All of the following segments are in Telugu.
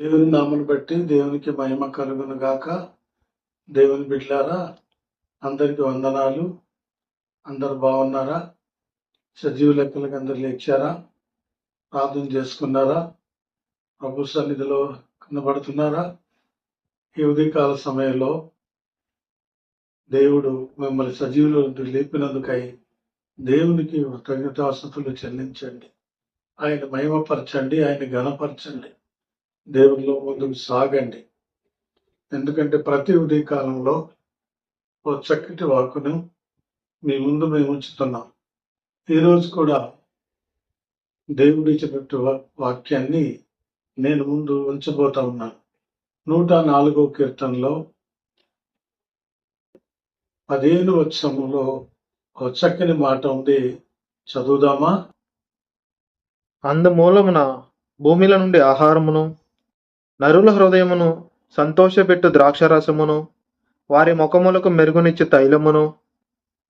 దేవుని నామను బట్టి దేవునికి మహిమ కలుగును గాక. దేవుని బిడ్లారా అందరికి వందనాలు. అందరు బాగున్నారా? సజీవ లెక్కలకు అందరు లేచారా? ప్రార్థన చేసుకున్నారా? ప్రభు సన్నిధిలో కనబడుతున్నారా? ఈ ఉదయకాల సమయంలో దేవుడు మిమ్మల్ని సజీవుల నుండి లేపినందుకై దేవునికి కృతజ్ఞతాస్తుతులు చెల్లించండి. ఆయన మహిమపరచండి ఆయన ఘనపరచండి. దేవునిలో ముందుకు సాగండి. ఎందుకంటే ప్రతి ఉదయకాలంలో ఓ చక్కటి వాక్కును మీ ముందు మేము ఉంచుతున్నాం. ఈరోజు కూడా దేవుడు ఇచ్చినట్టు వాక్యాన్ని నేను ముందు ఉంచబోతా ఉన్నాను. నూట నాలుగో కీర్తనలో పదిహేను వచ్చంలో ఒక చక్కని మాట ఉంది. చదువుదామా? అందమూలమున భూమిల నుండి ఆహారమును నరుల హృదయమును సంతోషపెట్టు ద్రాక్షరసమును వారి ముఖములకు మెరుగునిచ్చు తైలమును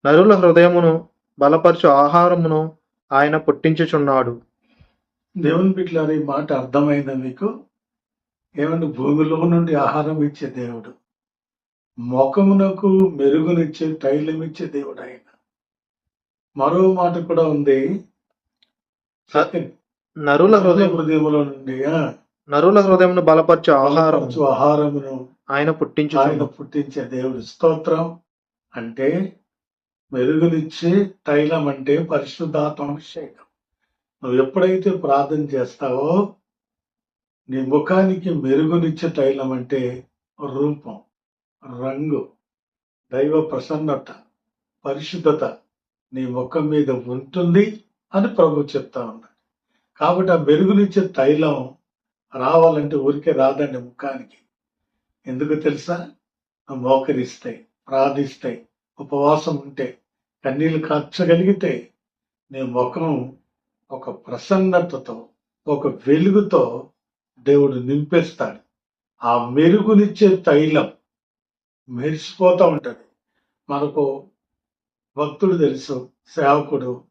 నరుల హృదయమును బలపరచు ఆహారమును ఆయన పుట్టించుచున్నాడు. దేవుని బిడ్డలారా మాట అర్థమైందా మీకు? ఏమంటే భూమిలో నుండి ఆహారం ఇచ్చే దేవుడు ముఖమునకు మెరుగునిచ్చే తైలం ఇచ్చే దేవుడు ఆయన. మరో మాట కూడా ఉంది. నరుల హృదయం హృదయములో నుండి నరుల హృదయమును బలపరచు ఆహారం. ఆహారమును ఆయన ఆయన పుట్టించుచున్నాడు పుట్టించే దేవుడు స్తోత్రం. అంటే మెరుగునిచ్చే తైలం అంటే పరిశుద్ధాత్మాభిషేకం నువ్వు ఎప్పుడైతే ప్రార్థన చేస్తావో నీ ముఖానికి మెరుగునిచ్చే తైలం అంటే రూపం రంగు దైవ ప్రసన్నత పరిశుద్ధత నీ ముఖం మీద ఉంటుంది అని ప్రభు చెప్తా ఉన్నాడు. కాబట్టి ఆ మెరుగునిచ్చే తైలం రావాలంటే ఊరికే రాదండి ముఖానికి. ఎందుకు తెలుసా? మోకరిస్తాయి ప్రార్థిస్తాయి ఉపవాసం ఉంటే కన్నీళ్ళు కార్చగలిగితే నీ ముఖం ఒక ప్రసన్నతతో ఒక వెలుగుతో దేవుడు నింపేస్తాడు. ఆ మెరుగునిచ్చే తైలం మెరిసిపోతూ ఉంటుంది. మనకు భక్తుడు తెలుసు సేవకుడు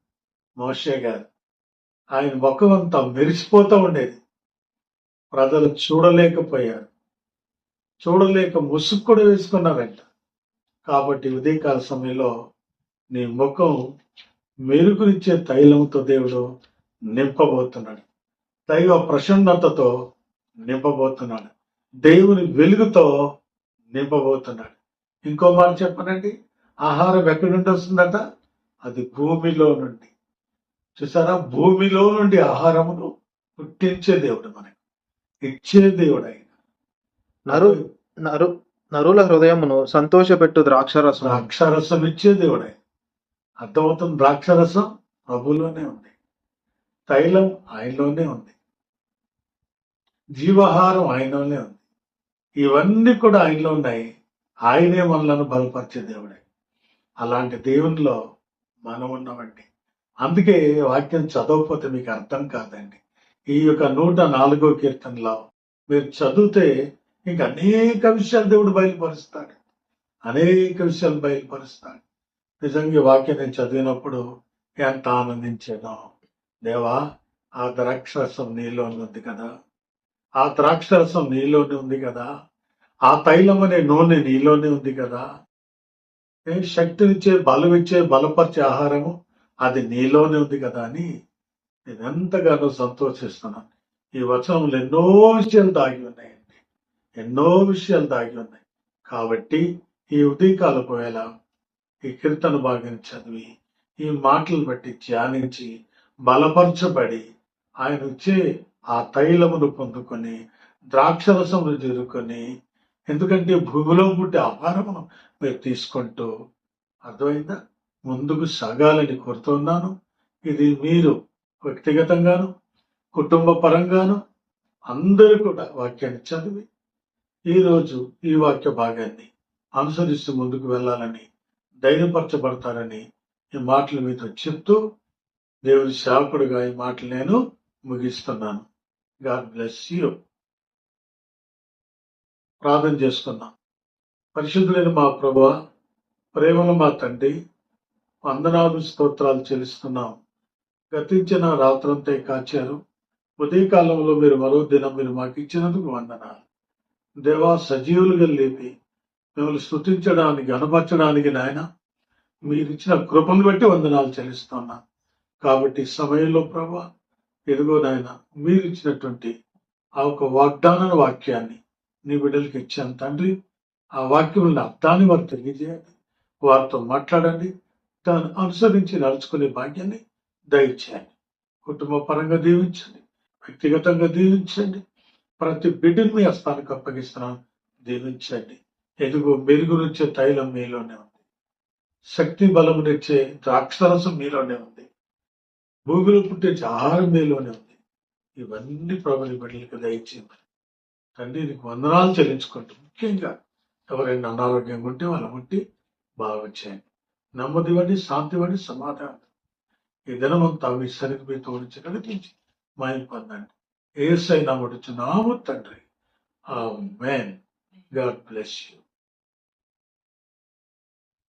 మోషే గారు. ఆయన ముఖం అంతా మెరిసిపోతూ ఉండేది. ప్రజలు చూడలేకపోయారు. చూడలేక ముసుగు కూడా వేసుకున్నారంట కాబట్టి ఉదయకాల సమయంలో నీ ముఖం మెరుగునిచ్చే తైలంతో దేవుడు నింపబోతున్నాడు. దైవ ప్రసన్నతతో నింపబోతున్నాడు. దేవుని వెలుగుతో నింపబోతున్నాడు. ఇంకో మాట చెప్పనండి? ఆహారం ఎక్కడి నుండి వస్తుందట? అది భూమిలో నుండి. చూసారా? భూమిలో నుండి ఆహారమును పుట్టించే దేవుడు మనకి. ఇచ్చే దేవుడు ఆయన నరు నరు నరుల హృదయమును సంతోషపెట్టు ద్రాక్షరసం ద్రాక్షరసం ఇచ్చే దేవుడు అర్థమవుతుంది? ద్రాక్షరసం ప్రభులోనే ఉంది. తైలం ఆయనలోనే ఉంది. జీవాహారం ఆయనలోనే ఉంది. ఇవన్నీ కూడా ఆయనలో ఉన్నాయి. ఆయనే మనలను బలపరిచే దేవుడే. అలాంటి దేవునిలో మనం ఉన్నామండి అందుకే వాక్యం చదవకపోతే మీకు అర్థం కాదండి. ఈ యొక్క నూట నాలుగో కీర్తనలో మీరు చదివితే ఇంక అనేక విషయాలు దేవుడు బయలుపరుస్తాడు. అనేక విషయాలు బయలుపరుస్తాడు. నిజంగా వాక్యం నేను చదివినప్పుడు ఎంత ఆనందించాను. దేవా ఆ ద్రాక్షరసం నీలోనే ఉంది కదా. ఆ ద్రాక్షరసం నీలోనే ఉంది కదా. ఆ తైలం అనే నూనె నీలోనే ఉంది కదా. ఏ శక్తినిచ్చే బలం ఇచ్చే బలపరిచే ఆహారము అది నీలోనే ఉంది కదా అని నేను ఎంతగానో సంతోషిస్తున్నాను. ఈ వచనంలో ఎన్నో విషయాలు దాగి ఉన్నాయండి ఎన్నో విషయాలు దాగి ఉన్నాయి. కాబట్టి ఈ ఉదయకాలపు వేళ ఈ కీర్తన భాగం చదివి ఈ మాటలు బట్టి ధ్యానించి బలపరచబడి ఆయన వచ్చే ఆ తైలమును పొందుకొని ద్రాక్షరసమును చేరుకొని ఎందుకంటే భూమిలో పుట్టే ఆహారమును మీరు తీసుకుంటూ అర్థమైందా? ముందుకు సాగాలని కోరుతున్నాను ఇది మీరు వ్యక్తిగతంగాను కుటుంబ పరంగాను అందరూ కూడా వాక్యాన్ని చదివి ఈరోజు ఈ వాక్య భాగాన్ని అనుసరిస్తూ ముందుకు వెళ్ళాలని ధైర్యపరచబడతారని ఈ మాటలు మీతో చెప్తూ దేవుని సేవకుడిగా ఈ మాటలు నేను ముగిస్తున్నాను. God bless you. ప్రార్థన చేసుకున్నాం పరిశుద్ధులైన మా ప్రభు ప్రేమల మా తండ్రి వందనాలు స్తోత్రాలు చెల్లిస్తున్నాం. గతించిన రాత్రంతా కాచారు. ఉదయకాలంలో మీరు మరో దినం మీరు మాకు ఇచ్చినందుకు వందనాలు. దేవా సజీవులుగా లేపి మిమ్మల్ని స్థుతించడానికి అనుపరచడానికి నాయన మీరు ఇచ్చిన కృపను బట్టి వందనాలు చెల్లిస్తున్నా. కాబట్టి సమయంలో ప్రభా ఎదుగో నాయన మీరు ఇచ్చినటువంటి ఆ ఒక వాగ్దాన వాక్యాన్ని నీ బిడ్డలకి ఇచ్చాను తండ్రి. ఆ వాక్యం అర్థాన్ని వారు తెలియజేయండి. వారితో మాట్లాడండి. దాన్ని అనుసరించి నడుచుకునే భాగ్యాన్ని దయచేయండి కుటుంబ పరంగా దీవించండి. వ్యక్తిగతంగా దీవించండి. ప్రతి బిడ్డని మీ హస్తానికి అప్పగిస్తున్నాను. దీవించండి. ఎదుగు మెరుగునిచ్చే తైలం మీలోనే ఉంది. శక్తి బలమునిచ్చే ద్రాక్షరసం మీలోనే ఉంది. భూమిలో పుట్టే ఆహారం మీలోనే ఉంది. ఇవన్నీ ప్రభుని బిడ్డలకు దయచేయమని. తండ్రి నీకు వందనాలు చెల్లించుకుంటూ ముఖ్యంగా ఎవరైనా అనారోగ్యంగా ఉంటే వాళ్ళ ముట్టి బాగా చేయండి. నెమ్మదివ్వండి శాంతివ్వండి సమాధానం. దినమంతా మీ సరికి మీ తోడించి కనిపించి మాయం పొందండి ఏసై నమ్ముడుచు నాము తండ్రి. ఆ మేన్ గాడ్ బ్లెస్ యూ.